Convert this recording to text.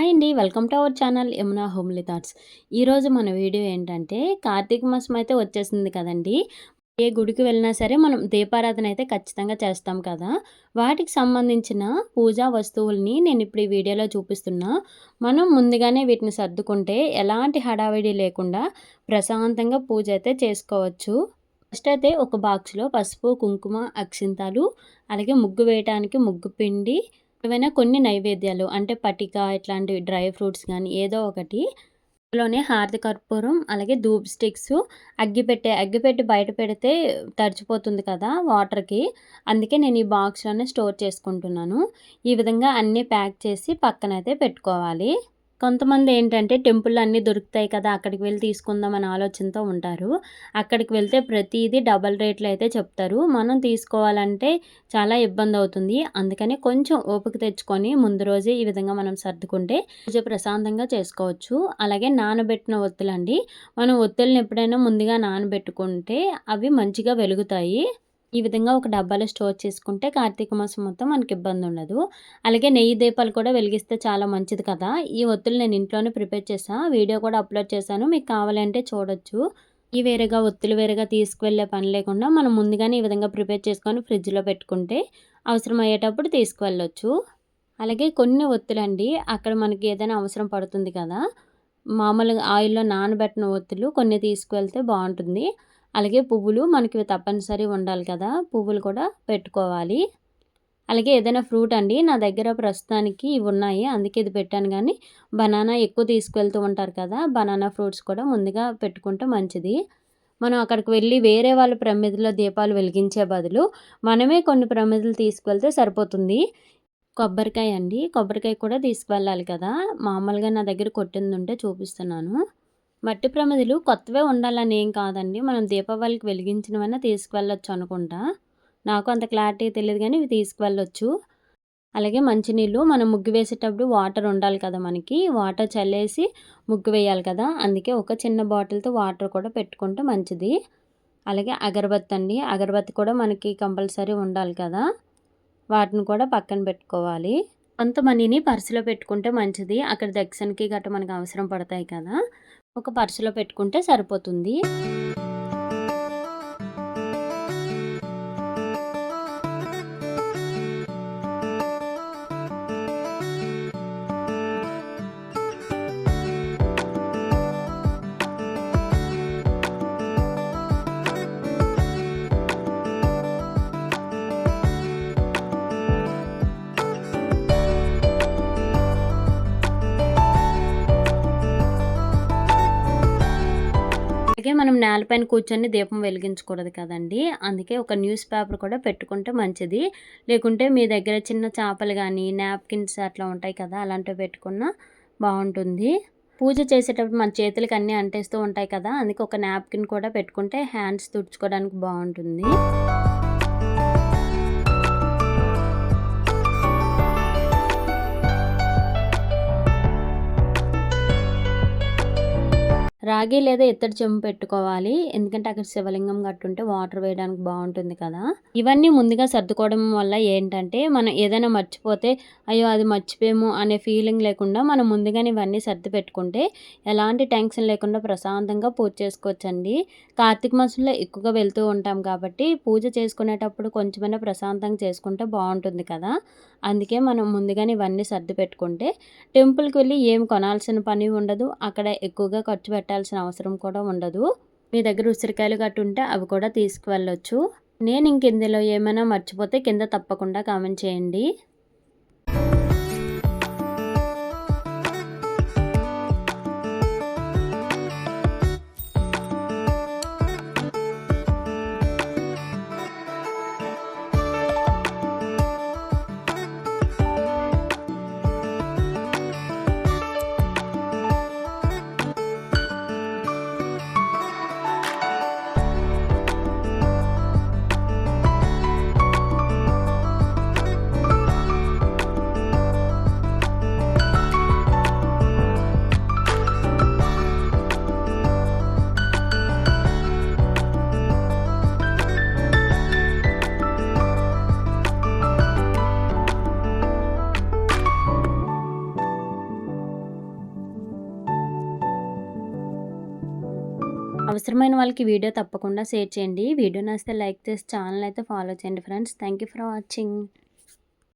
Hi అండి. Welcome to our channel Yamuna homely thoughts. ఈరోజు మన వీడియో ఏంటంటే కార్తీక మాసం అయితే వచ్చేసింది కదండి. ఏ గుడికి వెళ్ళినా సరే మనం దీపారాధన అయితే ఖచ్చితంగా చేస్తాం కదా. వాటికి సంబంధించిన పూజా వస్తువుల్ని నేను ఇప్పుడు ఈ వీడియోలో చూపిస్తున్నా. మనం ముందుగానే వీటిని సర్దుకుంటే ఎలాంటి హడావిడి లేకుండా ప్రశాంతంగా పూజ అయితే చేసుకోవచ్చు. ఫస్ట్ అయితే ఒక బాక్స్లో పసుపు కుంకుమ అక్షింతాలు అలాగే ముగ్గు వేయటానికి ముగ్గు పిండి ఏవైనా కొన్ని నైవేద్యాలు అంటే పటిక ఇట్లాంటి డ్రై ఫ్రూట్స్ కానీ ఏదో ఒకటి అందులోనే హారతి కర్పూరం అలాగే ధూప్ స్టిక్స్ అగ్గిపెట్టె అగ్గిపెట్టి బయట పెడితే తడిచిపోతుంది కదా వాటర్కి. అందుకే నేను ఈ బాక్స్లోనే స్టోర్ చేసుకుంటున్నాను. ఈ విధంగా అన్నీ ప్యాక్ చేసి పక్కనైతే పెట్టుకోవాలి. కొంతమంది ఏంటంటే టెంపుల్ అన్నీ దొరుకుతాయి కదా అక్కడికి వెళ్ళి తీసుకుందాం అనే ఆలోచనతో ఉంటారు. అక్కడికి వెళ్తే ప్రతిదీ డబల్ రేట్లు అయితే చెప్తారు. మనం తీసుకోవాలంటే చాలా ఇబ్బంది అవుతుంది. అందుకని కొంచెం ఓపిక తెచ్చుకొని ముందు రోజే ఈ విధంగా మనం సర్దుకుంటే పూజ ప్రశాంతంగా చేసుకోవచ్చు. అలాగే నానబెట్టిన ఒత్తులండి. మనం ఒత్తులను ఎప్పుడైనా ముందుగా నానబెట్టుకుంటే అవి మంచిగా వెలుగుతాయి. ఈ విధంగా ఒక డబ్బాలో స్టోర్ చేసుకుంటే కార్తీక మాసం మొత్తం మనకి ఇబ్బంది ఉండదు. అలాగే నెయ్యి దీపాలు కూడా వెలిగిస్తే చాలా మంచిది కదా. ఈ ఒత్తులు నేను ఇంట్లోనే ప్రిపేర్ చేశాను వీడియో కూడా అప్లోడ్ చేశాను. మీకు కావాలంటే చూడొచ్చు. ఈ వేరేగా ఒత్తులు వేరేగా తీసుకువెళ్ళే పని లేకుండా మనం ముందుగానే ఈ విధంగా ప్రిపేర్ చేసుకొని ఫ్రిడ్జ్లో పెట్టుకుంటే అవసరమయ్యేటప్పుడు తీసుకువెళ్ళొచ్చు. అలాగే కొన్ని ఒత్తులండి అక్కడ మనకి ఏదైనా అవసరం పడుతుంది కదా. మామూలుగా ఆయిల్లో నానబెట్టిన ఒత్తులు కొన్ని తీసుకువెళ్తే బాగుంటుంది. అలాగే పువ్వులు మనకి తప్పనిసరి ఉండాలి కదా పువ్వులు కూడా పెట్టుకోవాలి. అలాగే ఏదైనా ఫ్రూట్ అండి నా దగ్గర ప్రస్తుతానికి ఇవి ఉన్నాయి అందుకే ఇది పెట్టాను. కానీ బనానా ఎక్కువ తీసుకెళ్తూ ఉంటారు కదా బనానా ఫ్రూట్స్ కూడా ముందుగా పెట్టుకుంటే మంచిది. మనం అక్కడికి వెళ్ళి వేరే వాళ్ళ ప్రమిదిలో దీపాలు వెలిగించే బదులు మనమే కొన్ని ప్రమిదలు తీసుకువెళ్తే సరిపోతుంది. కొబ్బరికాయ అండి కొబ్బరికాయ కూడా తీసుకువెళ్ళాలి కదా మామూలుగా నా దగ్గర కొట్టింది ఉంటే చూపిస్తున్నాను. మట్టి ప్రమిదలు కొత్తవే ఉండాలని ఏం కాదండి. మనం దీపావళికి వెలిగించినవైనా తీసుకువెళ్ళొచ్చు అనుకుంటా. నాకు అంత క్లారిటీ తెలియదు కానీ ఇవి తీసుకువెళ్ళొచ్చు. అలాగే మంచినీళ్ళు మనం ముగ్గు వేసేటప్పుడు వాటర్ ఉండాలి కదా మనకి. వాటర్ చల్లేసి ముగ్గు వేయాలి కదా. అందుకే ఒక చిన్న బాటిల్తో వాటర్ కూడా పెట్టుకుంటే మంచిది. అలాగే అగరబత్తి అండి. అగరబత్తి కూడా మనకి కంపల్సరీ ఉండాలి కదా. వాటిని కూడా పక్కన పెట్టుకోవాలి. కొంత మనీని పర్సులో పెట్టుకుంటే మంచిది. అక్కడ దక్షిణకి గట్రా మనకు అవసరం పడతాయి కదా. ఒక పర్సులో పెట్టుకుంటే సరిపోతుంది. నేలపైన కూర్చొని దీపం వెలిగించకూడదు కదండి. అందుకే ఒక న్యూస్ పేపర్ కూడా పెట్టుకుంటే మంచిది. లేకుంటే మీ దగ్గర చిన్న చేపలు కానీ నాప్కిన్స్ అట్లా ఉంటాయి కదా అలాంటివి పెట్టుకున్నా బాగుంటుంది. పూజ చేసేటప్పుడు మన చేతులకి అన్నీ అంటేస్తూ ఉంటాయి కదా అందుకే ఒక నాప్కిన్ కూడా పెట్టుకుంటే హ్యాండ్స్ తుడుచుకోవడానికి బాగుంటుంది. రాగి లేదా ఇత్తడి చెంబు పెట్టుకోవాలి. ఎందుకంటే అక్కడ శివలింగం కట్టుంటే వాటర్ వేయడానికి బాగుంటుంది కదా. ఇవన్నీ ముందుగా సర్దుకోవడం వల్ల ఏంటంటే మనం ఏదైనా మర్చిపోతే అయ్యో అది మర్చిపోయాము అనే ఫీలింగ్ లేకుండా మనం ముందుగానే ఇవన్నీ సర్ది పెట్టుకుంటే ఎలాంటి టెన్షన్ లేకుండా ప్రశాంతంగా పూజ చేసుకోవచ్చండి. కార్తీక మాసంలో ఎక్కువగా వెళ్తూ ఉంటాం కాబట్టి పూజ చేసుకునేటప్పుడు కొంచెమైనా ప్రశాంతంగా చేసుకుంటే బాగుంటుంది కదా. అందుకే మనం ముందుగానే ఇవన్నీ సర్ది పెట్టుకుంటే టెంపుల్కి వెళ్ళి ఏం కొనాల్సిన పని ఉండదు. అక్కడ ఎక్కువగా ఖర్చు పెట్టాల్సిన అవసరం కూడా ఉండదు. మీ దగ్గర ఉసిరికాయలు గట్టు ఉంటే అవి కూడా తీసుకువెళ్ళొచ్చు. నేను ఇంక ఇందులో ఏమైనా మర్చిపోతే కింద తప్పకుండా కామెంట్ చేయండి. అవసరమైన వాళ్ళకి వీడియో తప్పకుండా షేర్ చేయండి. వీడియో నచ్చితే లైక్ చేసి ఛానల్ అయితే ఫాలో చేయండి friends. Thank you for watching.